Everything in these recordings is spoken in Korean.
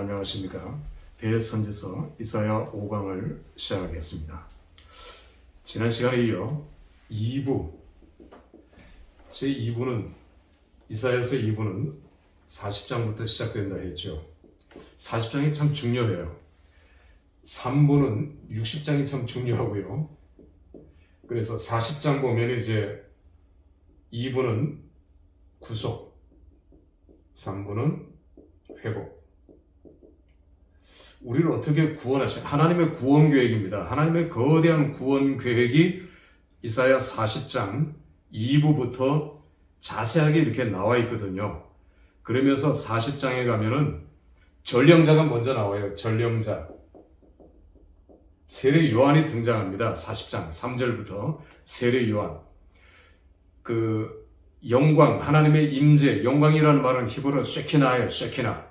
안녕하십니까. 대선지서 이사야 5강을 시작하겠습니다. 지난 시간에 이어 2부, 제 2부는, 이사야서 2부는 40장부터 시작된다 했죠. 40장이 참 중요해요. 3부는 60장이 참 중요하고요. 그래서 40장 보면 이제 2부는 구속, 3부는 회복. 우리를 어떻게 구원하신 하나님의 구원 계획입니다. 하나님의 거대한 구원 계획이 이사야 40장 2부부터 자세하게 이렇게 나와 있거든요. 그러면서 40장에 가면은 전령자가 먼저 나와요. 전령자. 세례 요한이 등장합니다. 40장 3절부터 세례 요한. 그 영광, 하나님의 임재, 영광이라는 말은 히브리어 쉐키나예요. 쉐키나.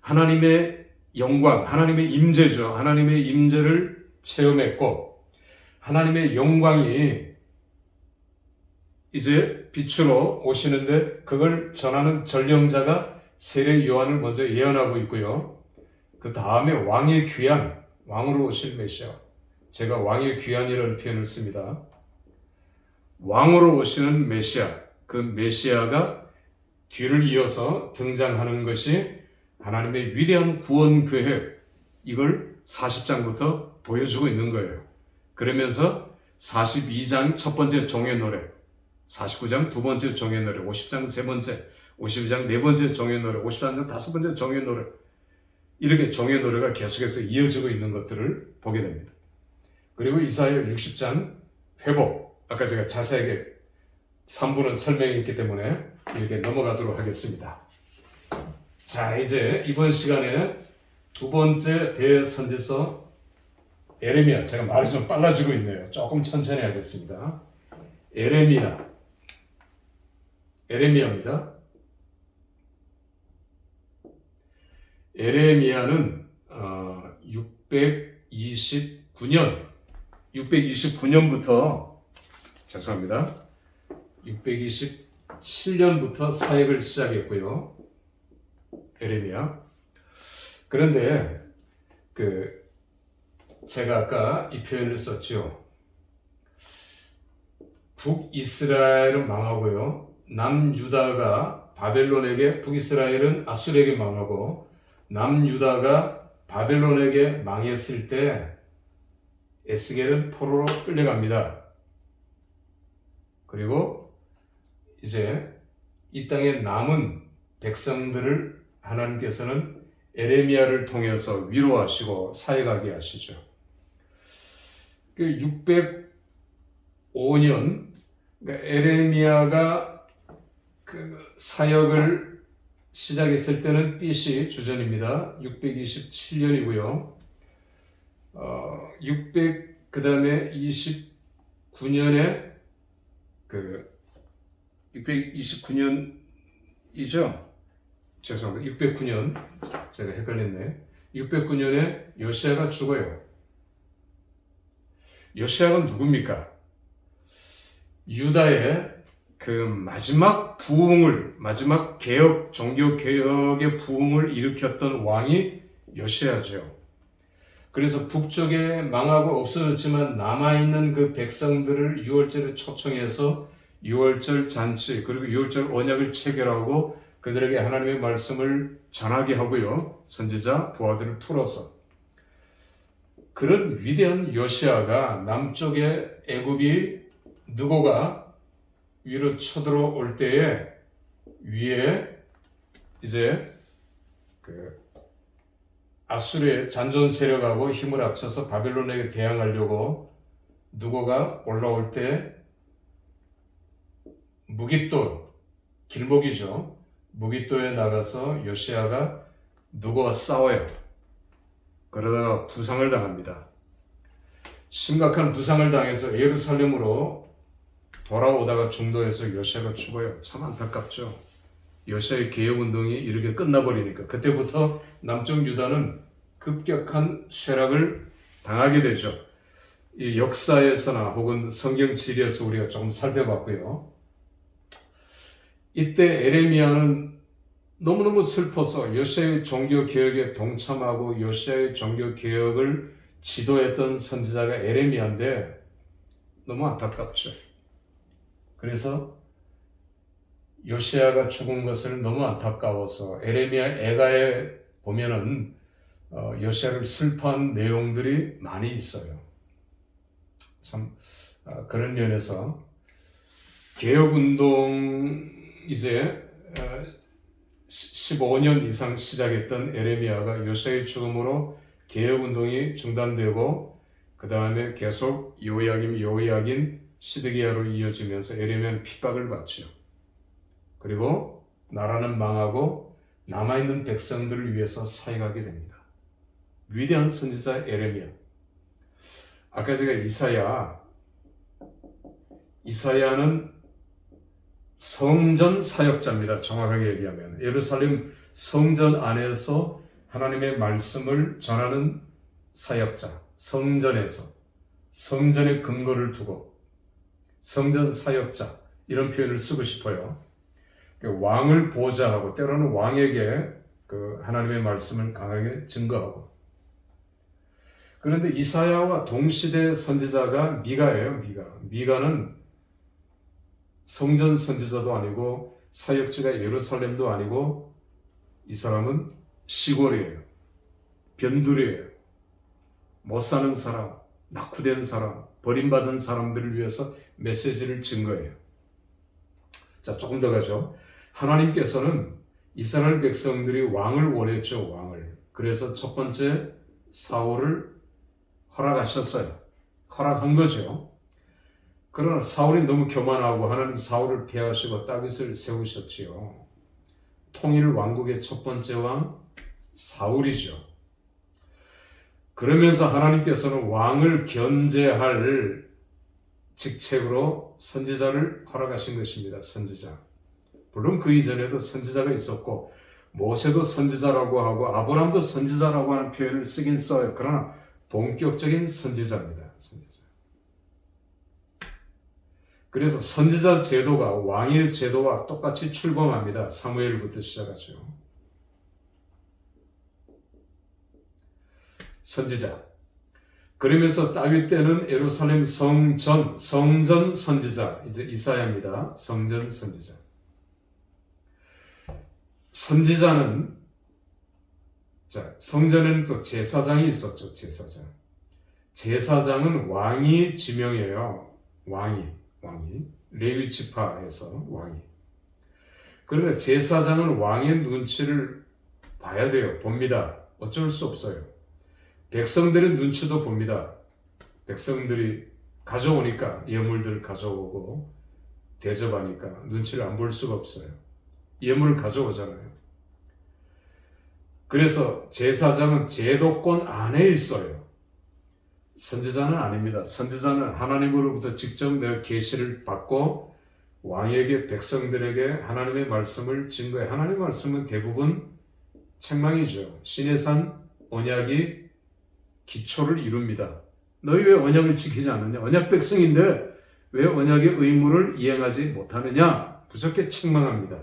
하나님의 영광, 하나님의 임재죠. 하나님의 임재를 체험했고 하나님의 영광이 이제 빛으로 오시는데 그걸 전하는 전령자가 세례 요한을 먼저 예언하고 있고요. 그 다음에 왕의 귀한 왕으로 오실 메시아. 제가 왕의 귀한이라는 표현을 씁니다. 왕으로 오시는 메시아. 그 메시아가 뒤를 이어서 등장하는 것이 하나님의 위대한 구원 계획 이걸 40장부터 보여주고 있는 거예요. 그러면서 42장 첫 번째 종의 노래, 49장 두 번째 종의 노래, 50장 세 번째, 52장 네 번째 종의 노래, 53장 다섯 번째 종의 노래 이렇게 종의 노래가 계속해서 이어지고 있는 것들을 보게 됩니다. 그리고 이사야 60장 회복 아까 제가 자세하게 3부는 설명했기 때문에 이렇게 넘어가도록 하겠습니다. 자, 이제 이번 시간에 두 번째 대선지서 에레미야. 제가 말이 좀 빨라지고 있네요. 조금 천천히 하겠습니다. 에레미야. 에레미야입니다. 에레미야는 어, 629년, 629년부터 죄송합니다. 627년부터 사역을 시작했고요. 에레미야. 그런데 그 제가 아까 이 표현을 썼죠. 북이스라엘은 망하고요. 남유다가 바벨론에게 북이스라엘은 아수르에게 망하고 남유다가 바벨론에게 망했을 때 에스겔은 포로로 끌려갑니다. 그리고 이제 이 땅에 남은 백성들을 하나님께서는 에레미야를 통해서 위로하시고 사역하게 하시죠. 그 605년 그러니까 에레미야가 그 사역을 시작했을 때는 BC 주전입니다. 627년이고요. 어, 600 그다음에 29년에 그 629년이죠. 죄송합니다. 609년 제가 헷갈렸네. 609년에 요시아가 죽어요. 요시아가 누굽니까? 유다의 그 마지막 부흥을 마지막 개혁 종교 개혁의 부흥을 일으켰던 왕이 요시아죠. 그래서 북쪽에 망하고 없어졌지만 남아 있는 그 백성들을 6월절에 초청해서 6월절 잔치 그리고 6월절 언약을 체결하고 그들에게 하나님의 말씀을 전하게 하고요. 선지자 부하들을 풀어서 그런 위대한 요시아가 남쪽의 애굽이 누고가 위로 쳐들어올 때에 위에 이제 그 아수르의 잔존 세력하고 힘을 합쳐서 바벨론에게 대항하려고 누고가 올라올 때 무깃돌 길목이죠. 무기도에 나가서 요시아가 누구와 싸워요. 그러다가 부상을 당합니다. 심각한 부상을 당해서 예루살렘으로 돌아오다가 중도에서 요시아가 죽어요. 참 안타깝죠. 요시아의 개혁 운동이 이렇게 끝나버리니까 그때부터 남쪽 유다는 급격한 쇠락을 당하게 되죠. 이 역사에서나 혹은 성경 지리에서 우리가 조금 살펴봤고요. 이때 에레미야는 너무너무 슬퍼서 요시아의 종교 개혁에 동참하고 요시아의 종교 개혁을 지도했던 선지자가 에레미야인데 너무 안타깝죠. 그래서 요시아가 죽은 것을 너무 안타까워서 에레미야 애가에 보면은 어, 요시아를 슬퍼한 내용들이 많이 있어요. 참 아, 그런 면에서 개혁운동 이제 어, 15년 이상 시작했던 에레미야가 요시아의 죽음으로 개혁운동이 중단되고 그 다음에 계속 요야김 요야긴 시드기야로 이어지면서 에레미야는 핍박을 받죠. 그리고 나라는 망하고 남아있는 백성들을 위해서 사역하게 됩니다. 위대한 선지자 에레미야. 아까 제가 이사야, 이사야는 성전 사역자입니다. 정확하게 얘기하면 예루살렘 성전 안에서 하나님의 말씀을 전하는 사역자, 성전에서 성전의 근거를 두고 성전 사역자 이런 표현을 쓰고 싶어요. 왕을 보좌하고 때로는 왕에게 그 하나님의 말씀을 강하게 증거하고 그런데 이사야와 동시대 선지자가 미가예요. 미가. 미가는 성전 선지자도 아니고 사역지가 예루살렘도 아니고 이 사람은 시골이에요. 변두리예요. 못 사는 사람, 낙후된 사람, 버림받은 사람들을 위해서 메시지를 증거해요. 자, 조금 더 가죠. 하나님께서는 이스라엘 백성들이 왕을 원했죠, 왕을. 그래서 첫 번째 사울을 허락하셨어요. 허락한 거죠. 그러나 사울이 너무 교만하고 하나님 사울을 피하시고 다윗을 세우셨지요. 통일 왕국의 첫 번째 왕 사울이죠. 그러면서 하나님께서는 왕을 견제할 직책으로 선지자를 허락하신 것입니다. 선지자. 물론 그 이전에도 선지자가 있었고 모세도 선지자라고 하고 아브라함도 선지자라고 하는 표현을 쓰긴 써요. 그러나 본격적인 선지자입니다. 선지자. 그래서 선지자 제도가 왕의 제도와 똑같이 출범합니다. 사무엘부터 시작하죠. 선지자. 그러면서 다윗 때는 예루살렘 성전, 성전 선지자, 이제 이사야입니다. 성전 선지자. 선지자는 자, 성전에는 또 제사장이 있었죠. 제사장. 제사장은 왕이 지명해요. 왕이, 왕이. 레위 지파에서 왕이. 그러나 제사장은 왕의 눈치를 봐야 돼요. 봅니다. 어쩔 수 없어요. 백성들의 눈치도 봅니다. 백성들이 가져오니까 예물들 가져오고 대접하니까 눈치를 안 볼 수가 없어요. 예물을 가져오잖아요. 그래서 제사장은 제도권 안에 있어요. 선지자는 아닙니다. 선지자는 하나님으로부터 직접 내 계시를 받고 왕에게 백성들에게 하나님의 말씀을 증거해. 하나님의 말씀은 대부분 책망이죠. 신의 산 언약이 기초를 이룹니다. 너희 왜 언약을 지키지 않느냐? 언약 백성인데 왜 언약의 의무를 이행하지 못하느냐? 부적게 책망합니다.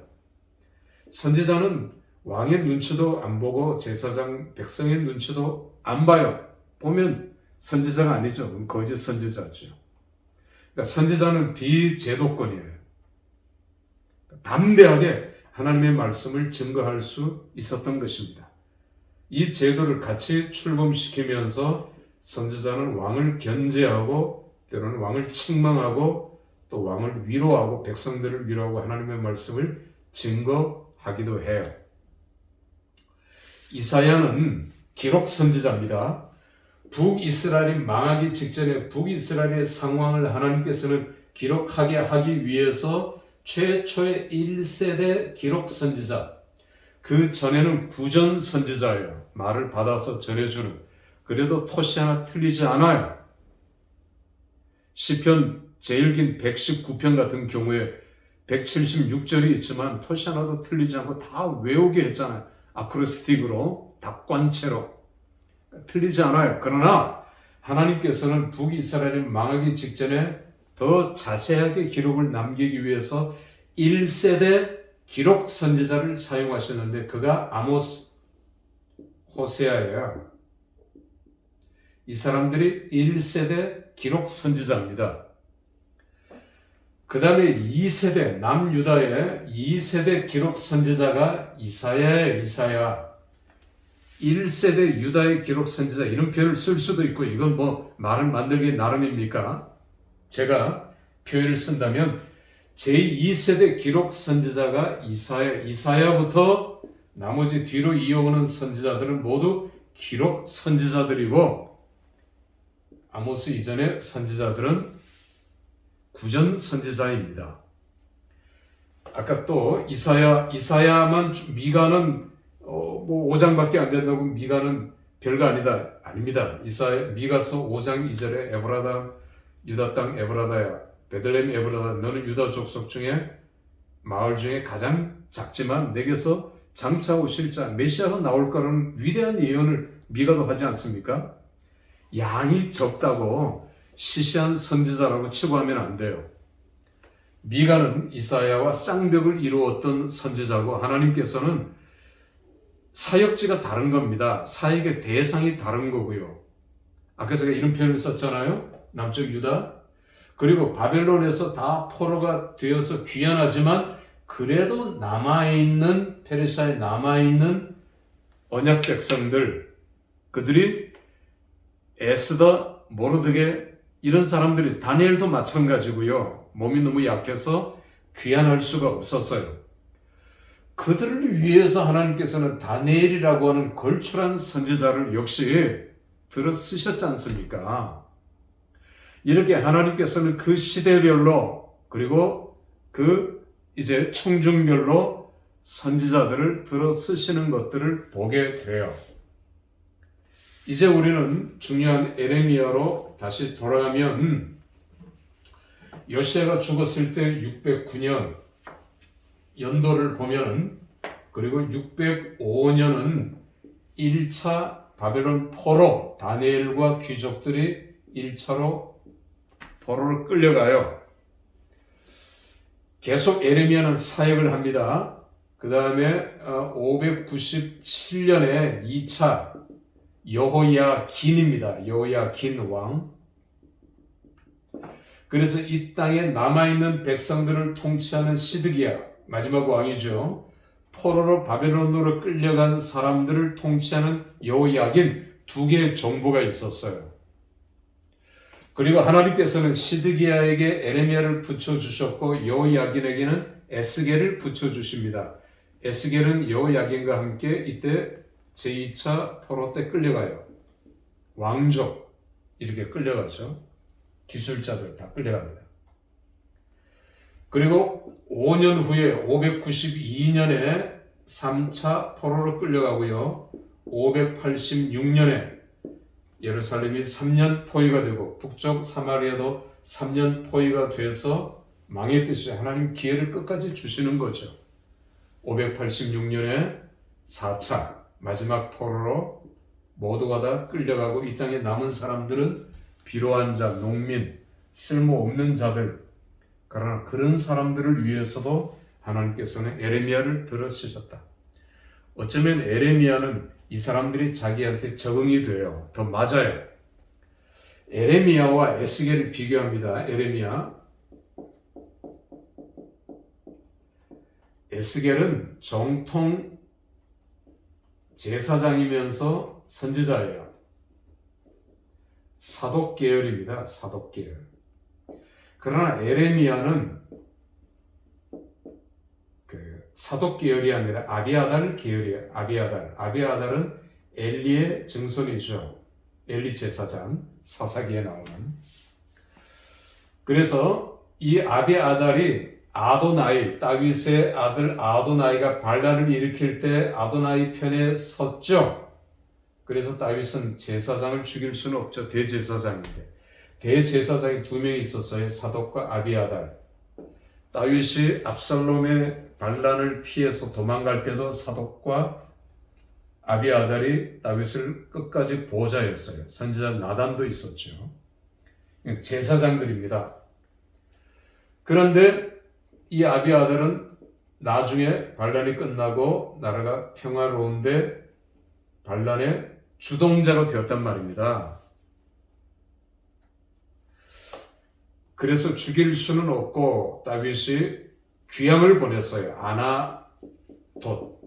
선지자는 왕의 눈치도 안 보고 제사장 백성의 눈치도 안 봐요. 보면 선지자가 아니죠. 거짓 선지자죠. 그러니까 선지자는 비제도권이에요. 담대하게 하나님의 말씀을 증거할 수 있었던 것입니다. 이 제도를 같이 출범시키면서 선지자는 왕을 견제하고 때로는 왕을 책망하고 또 왕을 위로하고 백성들을 위로하고 하나님의 말씀을 증거하기도 해요. 이사야는 기록 선지자입니다. 북이스라엘이 망하기 직전에 북이스라엘의 상황을 하나님께서는 기록하게 하기 위해서 최초의 1세대 기록 선지자, 그 전에는 구전 선지자예요. 말을 받아서 전해주는. 그래도 토시 하나 틀리지 않아요. 시편 제일 긴 119편 같은 경우에 176절이 있지만 토시 하나도 틀리지 않고 다 외우게 했잖아요. 아크로스틱으로, 답관체로. 틀리지 않아요. 그러나 하나님께서는 북이스라엘이 망하기 직전에 더 자세하게 기록을 남기기 위해서 1세대 기록 선지자를 사용하셨는데 그가 아모스 호세아예요. 이 사람들이 1세대 기록 선지자입니다. 그 다음에 2세대, 남유다의 2세대 기록 선지자가 이사야예요, 이사야. 1세대 유다의 기록 선지자 이런 표현을 쓸 수도 있고 이건 뭐 말을 만들기 나름입니까? 제가 표현을 쓴다면 제2세대 기록 선지자가 이사야, 이사야부터 나머지 뒤로 이어오는 선지자들은 모두 기록 선지자들이고 아모스 이전의 선지자들은 구전 선지자입니다. 아까 또 이사야 이사야만 주- 미가는 어, 뭐 5장밖에 안 된다고 미가는 별거 아니다. 아닙니다. 이사야 미가서 5장 2절에 에브라다 유다 땅 에브라다야 베들레헴 에브라다 너는 유다 족속 중에 마을 중에 가장 작지만 내게서 장차 오실 자 메시아가 나올 거라는 위대한 예언을 미가도 하지 않습니까? 양이 적다고 시시한 선지자라고 치부하면 안 돼요. 미가는 이사야와 쌍벽을 이루었던 선지자고 하나님께서는 사역지가 다른 겁니다. 사역의 대상이 다른 거고요. 아까 제가 이런 표현을 썼잖아요. 남쪽 유다. 그리고 바벨론에서 다 포로가 되어서 귀환하지만 그래도 남아있는 페르시아에 남아있는 언약 백성들 그들이 에스더 모르드게 이런 사람들이 다니엘도 마찬가지고요. 몸이 너무 약해서 귀환할 수가 없었어요. 그들을 위해서 하나님께서는 다니엘이라고 하는 걸출한 선지자를 역시 들어 쓰셨지 않습니까? 이렇게 하나님께서는 그 시대별로 그리고 그 이제 청중별로 선지자들을 들어 쓰시는 것들을 보게 돼요. 이제 우리는 중요한 에레미야로 다시 돌아가면 요시아가 죽었을 때 609년 연도를 보면은 그리고 605년은 1차 바벨론 포로 다니엘과 귀족들이 1차로 포로를 끌려가요. 계속 에레미야는 사역을 합니다. 그 다음에 597년에 2차 여호야 긴입니다. 여호야 긴 왕. 그래서 이 땅에 남아있는 백성들을 통치하는 시드기야 마지막 왕이죠. 포로로 바벨론으로 끌려간 사람들을 통치하는 여호야긴 두 개의 정부가 있었어요. 그리고 하나님께서는 시드기야에게 에레미야를 붙여주셨고 여호야긴에게는 에스겔을 붙여주십니다. 에스겔은 여호야긴과 함께 이때 제2차 포로 때 끌려가요. 왕족 이렇게 끌려가죠. 기술자들 다 끌려갑니다. 그리고 5년 후에 592년에 3차 포로로 끌려가고요. 586년에 예루살렘이 3년 포위가 되고 북쪽 사마리아도 3년 포위가 돼서 망했듯이 하나님 기회를 끝까지 주시는 거죠. 586년에 4차 마지막 포로로 모두가 다 끌려가고 이 땅에 남은 사람들은 비로한 자, 농민, 쓸모없는 자들 그러나 그런 사람들을 위해서도 하나님께서는 에레미야를 들어쓰셨다. 어쩌면 에레미야는 이 사람들이 자기한테 적응이 돼요. 더 맞아요. 에레미야와 에스겔을 비교합니다. 에레미야. 에스겔은 정통 제사장이면서 선지자예요. 사독 계열입니다. 사독 계열. 그러나 에레미야는 그 사독 계열이 아니라 아비아달 계열이에요. 아비아달. 아비아달은 엘리의 증손이죠. 엘리 제사장 사사기에 나오는. 그래서 이 아비아달이 아도나이 다윗의 아들 아도나이가 반란을 일으킬 때 아도나이 편에 섰죠. 그래서 다윗은 제사장을 죽일 수는 없죠. 대제사장인데. 대제사장이 두 명이 있었어요. 사독과 아비아달. 다윗이 압살롬의 반란을 피해서 도망갈 때도 사독과 아비아달이 다윗을 끝까지 보좌했어요. 선지자 나단도 있었죠. 제사장들입니다. 그런데 이 아비아달은 나중에 반란이 끝나고 나라가 평화로운데 반란의 주동자가 되었단 말입니다. 그래서 죽일 수는 없고 다윗이 귀양을 보냈어요. 아나돗,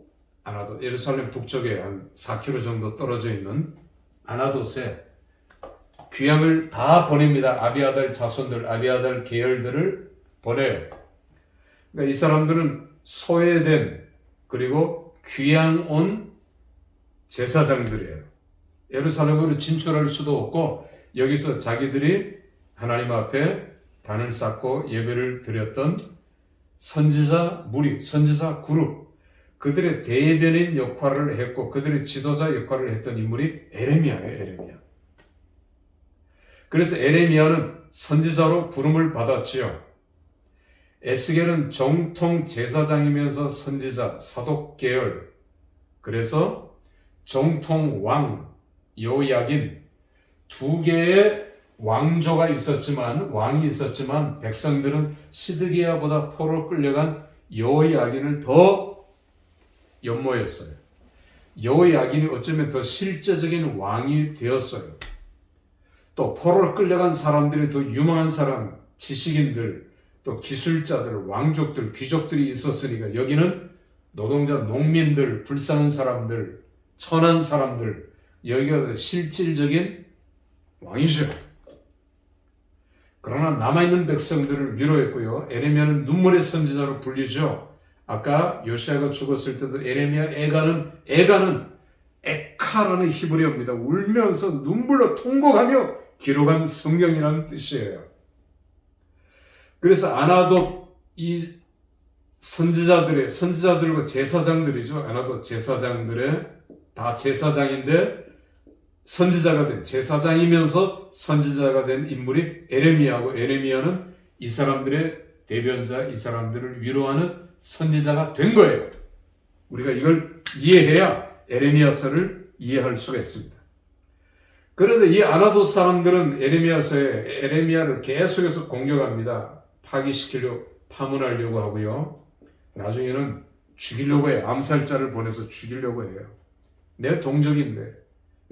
아나돗, 예루살렘 북쪽에 한 4km 정도 떨어져 있는 아나돗에 귀양을 다 보냅니다. 아비아달 자손들, 아비아달 계열들을 보내요. 그러니까 이 사람들은 소외된 그리고 귀양 온 제사장들이에요. 예루살렘으로 진출할 수도 없고 여기서 자기들이 하나님 앞에 단을 쌓고 예배를 드렸던 선지자 무리, 선지자 그룹, 그들의 대변인 역할을 했고 그들의 지도자 역할을 했던 인물이 에레미야예요, 에레미야. 그래서 에레미야는 선지자로 부름을 받았지요. 에스겔은 정통 제사장이면서 선지자, 사독 계열. 그래서 정통 왕, 요약인 두 개의 왕조가 있었지만 왕이 있었지만 백성들은 시드기야보다 포로 끌려간 여호야긴을 더 연모했어요. 여호야긴이 어쩌면 더 실제적인 왕이 되었어요. 또 포로로 끌려간 사람들이 더 유망한 사람, 지식인들, 또 기술자들, 왕족들, 귀족들이 있었으니까 여기는 노동자, 농민들, 불쌍한 사람들, 천한 사람들, 여기가 실질적인 왕이죠. 그러나 남아있는 백성들을 위로했고요. 에레미야는 눈물의 선지자로 불리죠. 아까 요시아가 죽었을 때도 에레미야 애가는 애가는 에카라는 히브리어입니다. 울면서 눈물로 통곡하며 기록한 성경이라는 뜻이에요. 그래서 아나도 이 선지자들의 선지자들과 제사장들이죠. 아나도 제사장들의 다 제사장인데 선지자가 된 제사장이면서 선지자가 된 인물이 에레미야고 에레미야는 이 사람들의 대변자, 이 사람들을 위로하는 선지자가 된 거예요. 우리가 이걸 이해해야 에레미야서를 이해할 수가 있습니다. 그런데 이 아나도 사람들은 에레미야서에 에레미야를 계속해서 공격합니다. 파기시키려 파문하려고 하고요. 나중에는 죽이려고 해요. 암살자를 보내서 죽이려고 해요. 내 동족인데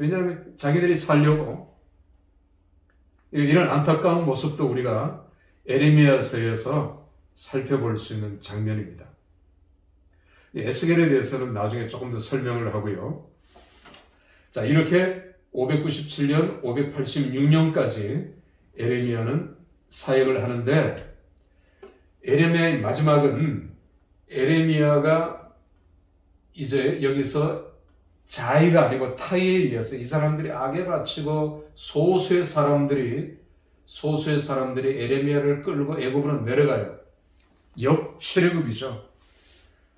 왜냐하면 자기들이 살려고 이런 안타까운 모습도 우리가 에레미야서에서 살펴볼 수 있는 장면입니다. 에스겔에 대해서는 나중에 조금 더 설명을 하고요. 자, 이렇게 597년, 586년까지 에레미야는 사역을 하는데 에레미야의 마지막은 에레미야가 이제 여기서 자의가 아니고 타의에 의해서 이 사람들이 악에 갇히고 소수의 사람들이 소수의 사람들이 에레미야를 끌고 애굽으로 내려가요. 역출애굽이죠.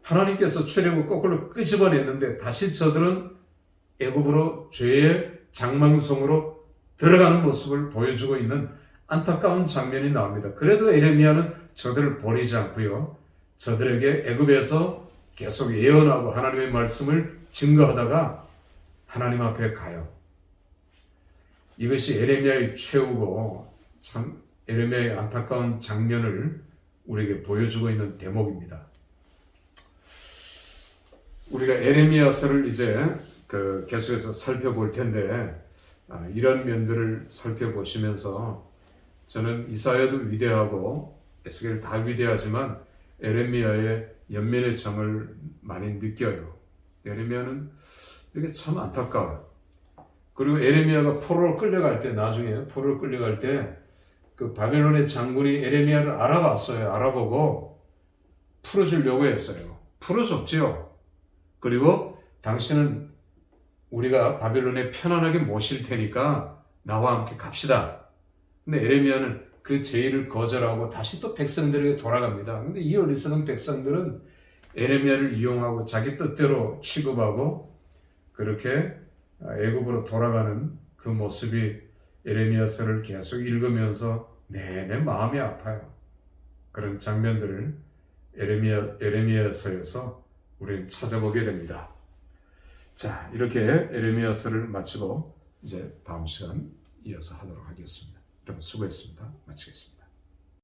하나님께서 출애굽 거꾸로 끄집어냈는데 다시 저들은 애굽으로 죄의 장망성으로 들어가는 모습을 보여주고 있는 안타까운 장면이 나옵니다. 그래도 에레미야는 저들을 버리지 않고요. 저들에게 애굽에서 계속 예언하고 하나님의 말씀을 증거하다가 하나님 앞에 가요. 이것이 에레미야의 최후고 참 에레미야의 안타까운 장면을 우리에게 보여주고 있는 대목입니다. 우리가 에레미야서를 이제 그 계속해서 살펴볼 텐데 아, 이런 면들을 살펴보시면서 저는 이사야도 위대하고 에스겔 다 위대하지만 에레미야의 연면의 정을 많이 느껴요. 에레미야는 이게 참 안타까워요. 그리고 에레미야가 포로로 끌려갈 때 나중에 포로로 끌려갈 때 그 바벨론의 장군이 에레미야를 알아봤어요. 알아보고 풀어주려고 했어요. 풀어줬지요. 그리고 당신은 우리가 바벨론에 편안하게 모실 테니까 나와 함께 갑시다. 근데 에레미야는 그 제의를 거절하고 다시 또 백성들에게 돌아갑니다. 근데 이 어리석은 백성들은 에레미야를 이용하고 자기 뜻대로 취급하고 그렇게 애굽으로 돌아가는 그 모습이 에레미야서를 계속 읽으면서 내내 마음이 아파요. 그런 장면들을 에레미야 에레미야서에서 우리는 찾아보게 됩니다. 자, 이렇게 에레미야서를 마치고 이제 다음 시간 이어서 하도록 하겠습니다. 여러분 수고했습니다. 마치겠습니다.